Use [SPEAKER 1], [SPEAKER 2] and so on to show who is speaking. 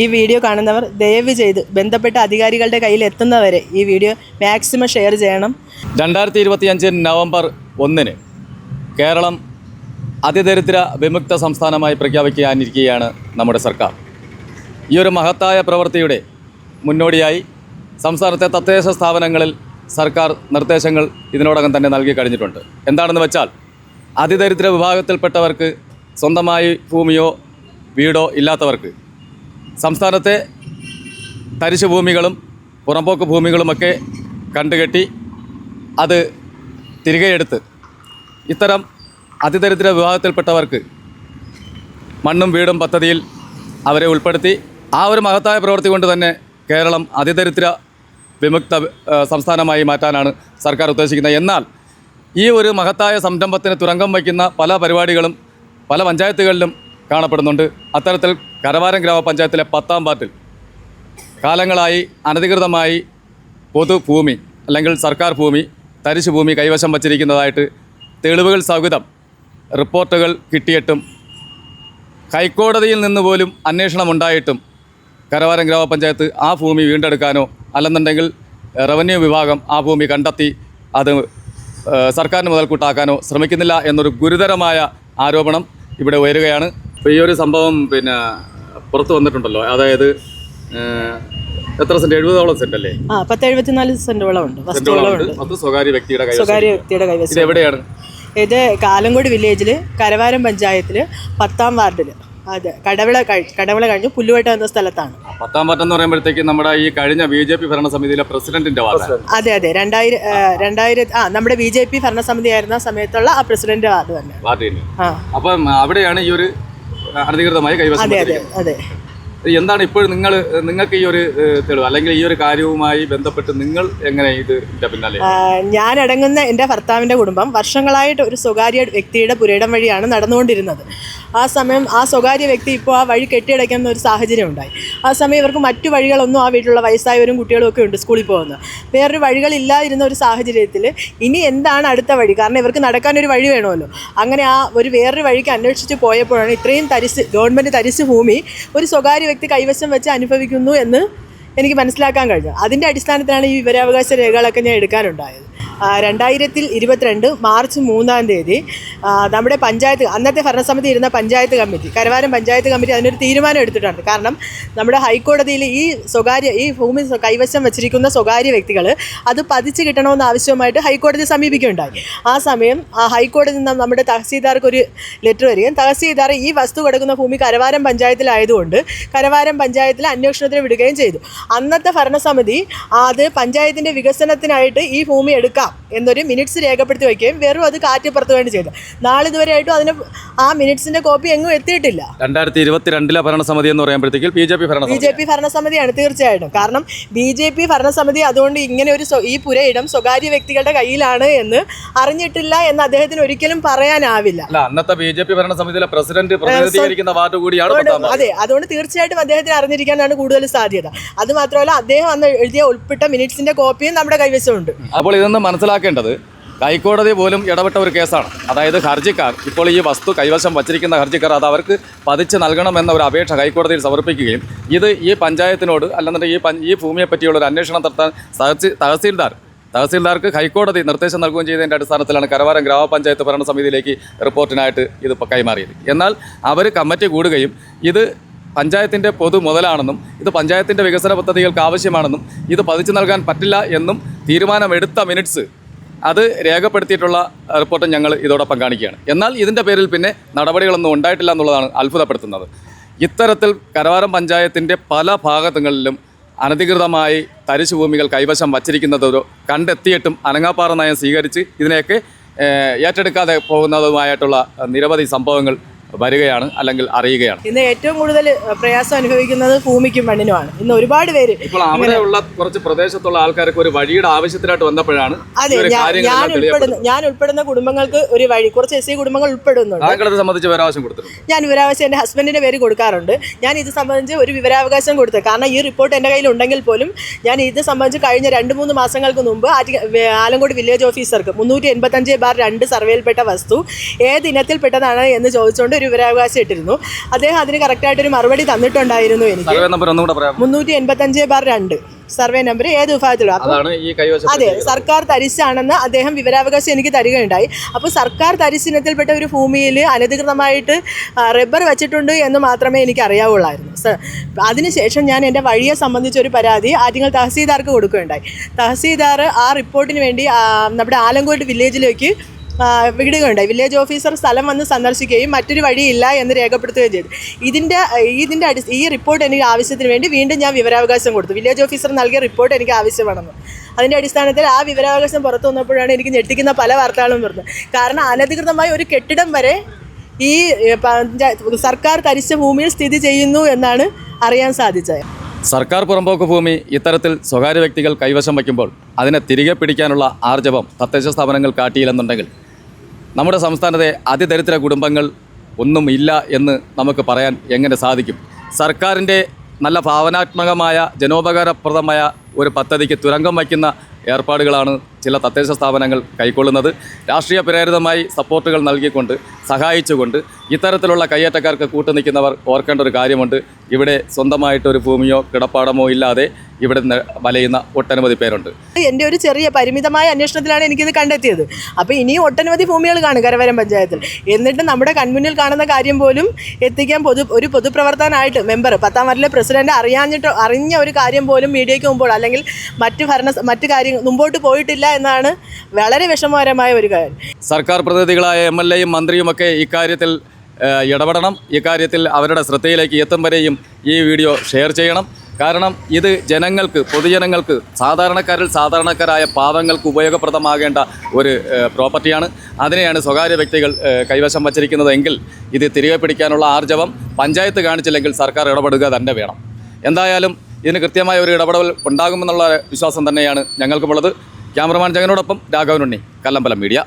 [SPEAKER 1] ഈ വീഡിയോ കാണുന്നവർ ദയവ് ചെയ്ത് ബന്ധപ്പെട്ട അധികാരികളുടെ കയ്യിൽ എത്തുന്നവരെ ഈ വീഡിയോ മാക്സിമം ഷെയർ ചെയ്യണം.
[SPEAKER 2] രണ്ടായിരത്തി ഇരുപത്തിയഞ്ച് നവംബർ ഒന്നിന് കേരളം അതിദരിദ്ര വിമുക്ത സംസ്ഥാനമായി പ്രഖ്യാപിക്കാനിരിക്കുകയാണ് നമ്മുടെ സർക്കാർ. ഈ ഒരു മഹത്തായ പ്രവൃത്തിയുടെ മുന്നോടിയായി സംസ്ഥാനത്തെ തദ്ദേശ സ്ഥാപനങ്ങളിൽ സർക്കാർ നിർദ്ദേശങ്ങൾ ഇതിനോടകം തന്നെ നൽകി കഴിഞ്ഞിട്ടുണ്ട്. എന്താണെന്ന് വെച്ചാൽ അതിദരിദ്ര വിഭാഗത്തിൽപ്പെട്ടവർക്ക് സ്വന്തമായി ഭൂമിയോ വീടോ ഇല്ലാത്തവർക്ക് സംസ്ഥാനത്തെ തരിശു ഭൂമികളും പുറമ്പോക്ക് ഭൂമികളുമൊക്കെ കണ്ടുകെട്ടി അത് തിരികെ എടുത്ത് ഇത്തരം അതിദരിദ്ര വിഭാഗത്തിൽപ്പെട്ടവർക്ക് മണ്ണും വീടും പദ്ധതിയിൽ അവരെ ഉൾപ്പെടുത്തി ആ ഒരു മഹത്തായ പ്രവൃത്തി കൊണ്ട് തന്നെ കേരളം അതിദരിദ്ര വിമുക്ത സംസ്ഥാനമായി മാറ്റാനാണ് സർക്കാർ ഉദ്ദേശിക്കുന്നത്. എന്നാൽ ഈ ഒരു മഹത്തായ സംരംഭത്തിന് തുരങ്കം വയ്ക്കുന്ന പല പരിപാടികളും പല പഞ്ചായത്തുകളിലും കാണപ്പെടുന്നുണ്ട്. അത്തരത്തിൽ കരവാരം ഗ്രാമപഞ്ചായത്തിലെ പത്താം വാർഡിൽ കാലങ്ങളായി അനധികൃതമായി പൊതുഭൂമി അല്ലെങ്കിൽ സർക്കാർ ഭൂമി തരിശു ഭൂമി കൈവശം വച്ചിരിക്കുന്നതായിട്ട് തെളിവുകൾ സഹിതം റിപ്പോർട്ടുകൾ കിട്ടിയിട്ടും ഹൈക്കോടതിയിൽ നിന്ന് പോലും അന്വേഷണം ഉണ്ടായിട്ടും കരവാരം ഗ്രാമപഞ്ചായത്ത് ആ ഭൂമി വീണ്ടെടുക്കാനോ അല്ലെന്നുണ്ടെങ്കിൽ റവന്യൂ വിഭാഗം ആ ഭൂമി കണ്ടെത്തി അത് സർക്കാരിന് മുതൽക്കൂട്ടാക്കാനോ ശ്രമിക്കുന്നില്ല എന്നൊരു ഗുരുതരമായ ആരോപണം ഇവിടെ ഉയരുകയാണ്. അപ്പോൾ ഈ ഒരു സംഭവം പിന്നെ പുറത്തു വന്നിട്ടുണ്ടല്ലോ. അതായത് എത്ര സെന്റ്? എഴുപതോളം സെന്റ് അല്ലേ?
[SPEAKER 1] ആ പത്ത് എഴുപത്തിനാല്
[SPEAKER 2] അത് സ്വകാര്യ വ്യക്തിയുടെ കൈവശം.
[SPEAKER 1] സ്വകാര്യ വ്യക്തിയുടെ
[SPEAKER 2] ഇത് എവിടെയാണ്
[SPEAKER 1] ഇത് കാലങ്കോട് വില്ലേജിൽ കരവാരം പഞ്ചായത്തിൽ പത്താം വാർഡിൽ അതെ കടവിള കഴി കടവിള കഴിഞ്ഞ് പുല്ലുവട്ട എന്ന സ്ഥലത്താണ്.
[SPEAKER 2] പത്താം വാർഡ് എന്ന് പറയുമ്പോഴത്തേക്ക് നമ്മുടെ ഈ കഴിഞ്ഞ ബി ജെ പി ഭരണസമിതിയിലെ പ്രസിഡന്റിന്റെ വാർഡ്.
[SPEAKER 1] അതെ അതെ. രണ്ടായിരം രണ്ടായിരത്തി ആ നമ്മുടെ ബി ജെ പി ഭരണസമിതി ആയിരുന്ന സമയത്തുള്ള ആ പ്രസിഡന്റ് വാർഡ് തന്നെ.
[SPEAKER 2] അപ്പം അവിടെയാണ് ഈ ഒരു അനധികൃതമായി കൈവശം
[SPEAKER 1] അതെ അതെ അതെ.
[SPEAKER 2] എന്താണ് ഇപ്പോൾ നിങ്ങൾ നിങ്ങൾക്ക് ഈ ഒരു തെളിവ്? അല്ലെങ്കിൽ ഈ ഒരു കാര്യവുമായി ബന്ധപ്പെട്ട് നിങ്ങൾ എങ്ങനെ ഇത് പിന്നാലെ?
[SPEAKER 1] ഞാൻ അടങ്ങുന്ന എന്റെ ഭർത്താവിന്റെ കുടുംബം വർഷങ്ങളായിട്ട് ഒരു സ്വകാര്യ വ്യക്തിയുടെ പുരയിടം വഴിയാണ് നടന്നുകൊണ്ടിരുന്നത്. ആ സമയം ആ സ്വകാര്യ വ്യക്തി ഇപ്പോൾ ആ വഴി കെട്ടിയടയ്ക്കുന്ന ഒരു സാഹചര്യം ഉണ്ടായി. ആ സമയം ഇവർക്ക് മറ്റു വഴികളൊന്നും ആ വീട്ടിലുള്ള വയസ്സായവരും കുട്ടികളും ഒക്കെ ഉണ്ട് സ്കൂളിൽ പോകുന്നത്. വേറൊരു വഴികളില്ലാതിരുന്ന ഒരു സാഹചര്യത്തിൽ ഇനി എന്താണ് അടുത്ത വഴി? കാരണം ഇവർക്ക് നടക്കാനൊരു വഴി വേണമല്ലോ. അങ്ങനെ ആ ഒരു വേറൊരു വഴിക്ക് അന്വേഷിച്ച് പോയപ്പോഴാണ് ഇത്രയും തരിശ് ഗവൺമെന്റ് തരിശ് ഭൂമി ഒരു സ്വകാര്യ വ്യക്തി കൈവശം വെച്ച് അനുഭവിക്കുന്നു എന്ന് എനിക്ക് മനസ്സിലാക്കാൻ കഴിഞ്ഞു. അതിന്റെ അടിസ്ഥാനത്തിലാണ് ഈ വിവരാവകാശ രേഖകളൊക്കെ ഞാൻ എടുക്കാനുണ്ടായത്. രണ്ടായിരത്തിൽ ഇരുപത്തിരണ്ട് മാർച്ച് മൂന്നാം തീയതി നമ്മുടെ പഞ്ചായത്ത് അന്നത്തെ ഭരണസമിതി ഇരുന്ന പഞ്ചായത്ത് കമ്മിറ്റി കരവാരം പഞ്ചായത്ത് കമ്മിറ്റി അതിനൊരു തീരുമാനം എടുത്തിട്ടുണ്ട്. കാരണം നമ്മുടെ ഹൈക്കോടതിയിൽ ഈ സ്വകാര്യ ഈ ഭൂമി കൈവശം വച്ചിരിക്കുന്ന സ്വകാര്യ വ്യക്തികൾ അത് പതിച്ച് കിട്ടണമെന്ന് ആവശ്യമായിട്ട് ഹൈക്കോടതി സമീപിക്കുകയുണ്ടായി. ആ സമയം ആ ഹൈക്കോടതി നിന്ന് നമ്മുടെ തഹസീൽദാർക്ക് ഒരു ലെറ്റർ വരികയും തഹസീൽദാർ ഈ വസ്തു കിടക്കുന്ന ഭൂമി കരവാരം പഞ്ചായത്തിലായതുകൊണ്ട് കരവാരം പഞ്ചായത്തിൽ അന്വേഷണത്തിന് വിടുകയും ചെയ്തു. അന്നത്തെ ഭരണസമിതി അത് പഞ്ചായത്തിന്റെ വികസനത്തിനായിട്ട് ഈ ഭൂമി എടുക്കാം. എന്നൊരു മിനിറ്റ്സ് രേഖപ്പെടുത്തി വയ്ക്കുകയും വെറും അത് കാറ്റിപ്പുറത്ത് വേണ്ടി ചെയ്തു. നാളിതുവരെയായിട്ടും അതിന് ആ മിനിറ്റ്സിന്റെ കോപ്പി എങ്ങും എത്തിയിട്ടില്ല.
[SPEAKER 2] രണ്ടായിരത്തി ഇരുപത്തിരണ്ടിലെ ഭരണസമിതി എന്ന് പറയുമ്പോഴത്തേക്കും B J P
[SPEAKER 1] B J P ഭരണസമിതിയാണ് തീർച്ചയായിട്ടും. കാരണം ബി ജെ പി ഭരണസമിതി അതുകൊണ്ട് ഇങ്ങനെ ഒരു ഈ പുരയിടം സ്വകാര്യ വ്യക്തികളുടെ കയ്യിലാണ് എന്ന് അറിഞ്ഞിട്ടില്ല എന്ന് അദ്ദേഹത്തിന് ഒരിക്കലും പറയാനാവില്ല.
[SPEAKER 2] അന്നത്തെ ബി ജെ പി ഭരണസമിതിയിലെ പ്രസിഡന്റ് പ്രതിനിധീകരിക്കുന്ന വാർഡ് കൂടിയാണ്.
[SPEAKER 1] അതെ അതുകൊണ്ട് തീർച്ചയായിട്ടും അദ്ദേഹത്തിന് അറിഞ്ഞിരിക്കാനാണ് കൂടുതൽ സാധ്യത. അത് മാത്രമല്ല അദ്ദേഹം അന്ന് എഴുതിയ ഉൾപ്പെട്ട മിനിറ്റ്സിന്റെ കോപ്പിയും നമ്മുടെ കൈവശമുണ്ട്.
[SPEAKER 2] അപ്പോൾ ഇതൊന്ന് മനസ്സിലാക്കേണ്ടത് ഹൈക്കോടതി പോലും ഇടപെട്ട ഒരു കേസാണ്. അതായത് ഹർജിക്കാർ ഇപ്പോൾ ഈ വസ്തു കൈവശം വച്ചിരിക്കുന്ന ഹർജിക്കാർ അത് അവർക്ക് പതിച്ച് നൽകണമെന്ന ഒരു അപേക്ഷ ഹൈക്കോടതിയിൽ സമർപ്പിക്കുകയും ഇത് ഈ പഞ്ചായത്തിനോട് അല്ലെന്നുണ്ടെങ്കിൽ ഈ ഈ ഭൂമിയെ പറ്റിയുള്ള ഒരു അന്വേഷണം നടത്താൻ തഹസീ- തഹസീൽദാർ തഹസീൽദാർക്ക് ഹൈക്കോടതി നിർദ്ദേശം നൽകുകയും ചെയ്തതിന്റെ അടിസ്ഥാനത്തിലാണ് കരവാരം ഗ്രാമപഞ്ചായത്ത് ഭരണസമിതിയിലേക്ക് റിപ്പോർട്ടിനായിട്ട് ഇത് കൈമാറിയത്. എന്നാൽ അവർ കമ്മിറ്റി കൂടുകയും ഇത് പഞ്ചായത്തിന്റെ പൊതു മുതലാണെന്നും ഇത് പഞ്ചായത്തിന്റെ വികസന പദ്ധതികൾക്ക് ആവശ്യമാണെന്നും ഇത് പതിച്ചു നൽകാൻ പറ്റില്ല എന്നും തീരുമാനമെടുത്ത മിനിറ്റ്സ് അത് രേഖപ്പെടുത്തിയിട്ടുള്ള റിപ്പോർട്ട് ഞങ്ങൾ ഇതോടൊപ്പം കാണിക്കുകയാണ്. എന്നാൽ ഇതിന്റെ പേരിൽ പിന്നെ നടപടികളൊന്നും ഉണ്ടായിട്ടില്ല എന്നുള്ളതാണ് അത്ഭുതപ്പെടുത്തുന്നത്. ഇത്തരത്തിൽ കരവാരം പഞ്ചായത്തിന്റെ പല ഭാഗങ്ങളിലും അനധികൃതമായി തരിശു ഭൂമികൾ കൈവശം വച്ചിരിക്കുന്നതോ കണ്ടെത്തിയിട്ടും അനങ്ങാപ്പാറ നയം സ്വീകരിച്ച് ഇതിനെയൊക്കെ ഏറ്റെടുക്കാതെ പോകുന്നതുമായിട്ടുള്ള നിരവധി സംഭവങ്ങൾ വരികയാണ് അല്ലെങ്കിൽ അറിയുകയാണ്.
[SPEAKER 1] ഇന്ന് ഏറ്റവും കൂടുതൽ പ്രയാസം അനുഭവിക്കുന്നത് ഭൂമിക്കും മണ്ണിനുമാണ്. ഇന്ന് ഒരുപാട് പേര്
[SPEAKER 2] ഇപ്പോൾ അവിടെയുള്ള കുറച്ച് പ്രദേശത്തുള്ള ആൾക്കാർക്ക് ഒരു വഴിയുടെ ആവശ്യത്തിനായിട്ട് വന്നപ്പോഴാണ്
[SPEAKER 1] അതെ ഞാൻ ഉൾപ്പെടുന്ന ഞാൻ ഉൾപ്പെടുന്ന കുടുംബങ്ങൾക്ക് ഒരു വഴി കുറച്ച് എസ് സി കുടുംബങ്ങൾ ഉൾപ്പെടുന്നുണ്ട്.
[SPEAKER 2] സംബന്ധിച്ച് വിവരാവകാശം കൊടുത്തിട്ടുണ്ട്
[SPEAKER 1] ഞാൻ വിവരാവകാശം എന്റെ ഹസ്ബൻഡിന്റെ പേര് കൊടുക്കാറുണ്ട്. ഞാൻ ഇത് സംബന്ധിച്ച് ഒരു വിവരാവകാശം കൊടുത്തു കാരണം ഈ റിപ്പോർട്ട് എന്റെ കയ്യിൽ ഉണ്ടെങ്കിൽ പോലും ഞാൻ ഇത് സംബന്ധിച്ച് കഴിഞ്ഞ രണ്ട് മൂന്ന് മാസങ്ങൾക്ക് മുമ്പ് ആലങ്കോട് വില്ലേജ് ഓഫീസർക്ക് മുന്നൂറ്റി എൺപത്തഞ്ച് ബാർ രണ്ട് സർവേയിൽപ്പെട്ട വസ്തു ഏത് ഇനത്തിൽപ്പെട്ടതാണ് എന്ന് ചോദിച്ചുകൊണ്ട് ഒരു വിവരാവകാശം ഇട്ടിരുന്നു. അദ്ദേഹം അതിന് കറക്റ്റായിട്ടൊരു മറുപടി തന്നിട്ടുണ്ടായിരുന്നു എനിക്ക്. മുന്നൂറ്റി എൺപത്തഞ്ച് ബാർ രണ്ട്. സർവേ നമ്പർ ഏത് വിഭാഗത്തിലും അപ്പം അതെ സർക്കാർ തരിശാണെന്ന് അദ്ദേഹം വിവരാവകാശം എനിക്ക് തരികയുണ്ടായി. അപ്പോൾ സർക്കാർ തരിശിനത്തിൽപ്പെട്ട ഒരു ഭൂമിയിൽ അനധികൃതമായിട്ട് റബ്ബർ വെച്ചിട്ടുണ്ട് എന്ന് മാത്രമേ എനിക്ക് അറിയാവുള്ളായിരുന്നു അതിനുശേഷം ഞാൻ എന്റെ വഴിയെ സംബന്ധിച്ച ഒരു പരാതി ആദ്യങ്ങൾ തഹസീൽദാർക്ക് കൊടുക്കുകയുണ്ടായി. തഹസീൽദാർ ആ റിപ്പോർട്ടിന് വേണ്ടി നമ്മുടെ ആലങ്കോട്ട് വില്ലേജിലേക്ക് ആ, വിടുകയുണ്ടായി. വില്ലേജ് ഓഫീസർ സ്ഥലം വന്ന് സന്ദർശിക്കുകയും മറ്റൊരു വഴിയില്ല എന്ന് രേഖപ്പെടുത്തുകയും ചെയ്തു. ഇതിന്റെ ഇതിന്റെ അടി ഈ റിപ്പോർട്ട് എനിക്ക് ആവശ്യത്തിന് വേണ്ടി വീണ്ടും ഞാൻ വിവരാവകാശം കൊടുത്തു. വില്ലേജ് ഓഫീസർ നൽകിയ റിപ്പോർട്ട് എനിക്ക് ആവശ്യമാണെന്ന്. അതിന്റെ അടിസ്ഥാനത്തിൽ ആ വിവരാവകാശം പുറത്തു വന്നപ്പോഴാണ് എനിക്ക് ഞെട്ടിക്കുന്ന പല വാർത്തകളും വരുന്നത്. കാരണം അനധികൃതമായ ഒരു കെട്ടിടം വരെ ഈ പഞ്ചായത്ത് സർക്കാർ തരിച്ച ഭൂമിയിൽ സ്ഥിതി ചെയ്യുന്നു എന്നാണ് അറിയാൻ സാധിച്ചത്.
[SPEAKER 2] സർക്കാർ പുറമ്പോക്ക് ഭൂമി ഇത്തരത്തിൽ സ്വകാര്യ വ്യക്തികൾ കൈവശം വയ്ക്കുമ്പോൾ അതിനെ തിരികെ പിടിക്കാനുള്ള ആർജവം തദ്ദേശ സ്ഥാപനങ്ങൾ കാട്ടിയില്ലെന്നുണ്ടെങ്കിൽ നമ്മുടെ സംസ്ഥാനത്തെ അതിദരിദ്ര കുടുംബങ്ങൾ ഒന്നും ഇല്ല എന്ന് നമുക്ക് പറയാൻ എങ്ങനെ സാധിക്കും? സർക്കാരിന്റെ നല്ല ഭാവനാത്മകമായ ജനോപകാരപ്രദമായ ഒരു പദ്ധതിക്ക് തുരങ്കം വയ്ക്കുന്ന ഏർപ്പാടുകളാണ് ചില തദ്ദേശ സ്ഥാപനങ്ങൾ കൈക്കൊള്ളുന്നത് രാഷ്ട്രീയ പ്രേരിതമായി സപ്പോർട്ടുകൾ നൽകിക്കൊണ്ട് സഹായിച്ചുകൊണ്ട് ഇത്തരത്തിലുള്ള കയ്യേറ്റക്കാർക്ക് കൂട്ടുനിൽക്കുന്നവർ ഓർക്കേണ്ട ഒരു കാര്യമുണ്ട്. ഇവിടെ സ്വന്തമായിട്ടൊരു ഭൂമിയോ കിടപ്പാടമോ ഇല്ലാതെ ഇവിടെ വലയുന്ന ഒട്ടനവധി പേരുണ്ട്.
[SPEAKER 1] എന്റെ ഒരു ചെറിയ പരിമിതമായ അന്വേഷണത്തിലാണ് എനിക്കിത് കണ്ടെത്തിയത്. അപ്പോൾ ഇനിയും ഒട്ടനവധി ഭൂമികൾ കാണും കരവരം പഞ്ചായത്തിൽ. എന്നിട്ട് നമ്മുടെ കൺമുന്നിൽ കാണുന്ന കാര്യം പോലും എത്തിക്കാൻ പൊതു ഒരു പൊതുപ്രവർത്തനായിട്ട് മെമ്പർ പത്താം വാർഡിലെ പ്രസിഡന്റ് അറിയാഞ്ഞിട്ട് അറിഞ്ഞ ഒരു കാര്യം പോലും മീഡിയയ്ക്ക് മുമ്പോൾ അല്ലെങ്കിൽ മറ്റ് ഭരണ മറ്റ് കാര്യങ്ങൾ മുമ്പോട്ട് പോയിട്ടില്ല എന്നാണ് വളരെ വിഷമകരമായ ഒരു കാര്യം.
[SPEAKER 2] സർക്കാർ പ്രതിനിധികളായ എം എൽ എയും മന്ത്രിയുമൊക്കെ ഇക്കാര്യത്തിൽ ഇടപെടണം. ഇക്കാര്യത്തിൽ അവരുടെ ശ്രദ്ധയിലേക്ക് എത്തും വരെയും ഈ വീഡിയോ ഷെയർ ചെയ്യണം. കാരണം ഇത് ജനങ്ങൾക്ക് പൊതുജനങ്ങൾക്ക് സാധാരണക്കാരിൽ സാധാരണക്കാരായ പാവങ്ങൾക്ക് ഉപയോഗപ്രദമാകേണ്ട ഒരു പ്രോപ്പർട്ടിയാണ്. അതിനെയാണ് സ്വകാര്യ വ്യക്തികൾ കൈവശം വച്ചിരിക്കുന്നതെങ്കിൽ ഇത് തിരികെ പിടിക്കാനുള്ള ആർജവം പഞ്ചായത്ത് കാണിച്ചില്ലെങ്കിൽ സർക്കാർ ഇടപെടുക തന്നെ വേണം. എന്തായാലും ഇതിന് കൃത്യമായ ഒരു ഇടപെടൽ ഉണ്ടാകുമെന്നുള്ള വിശ്വാസം തന്നെയാണ് ഞങ്ങൾക്കുമുള്ളത് ക്യാമറമാൻ ജഗനോടൊപ്പം രാഘവനുണ്ണി കല്ലമ്പലം മീഡിയ.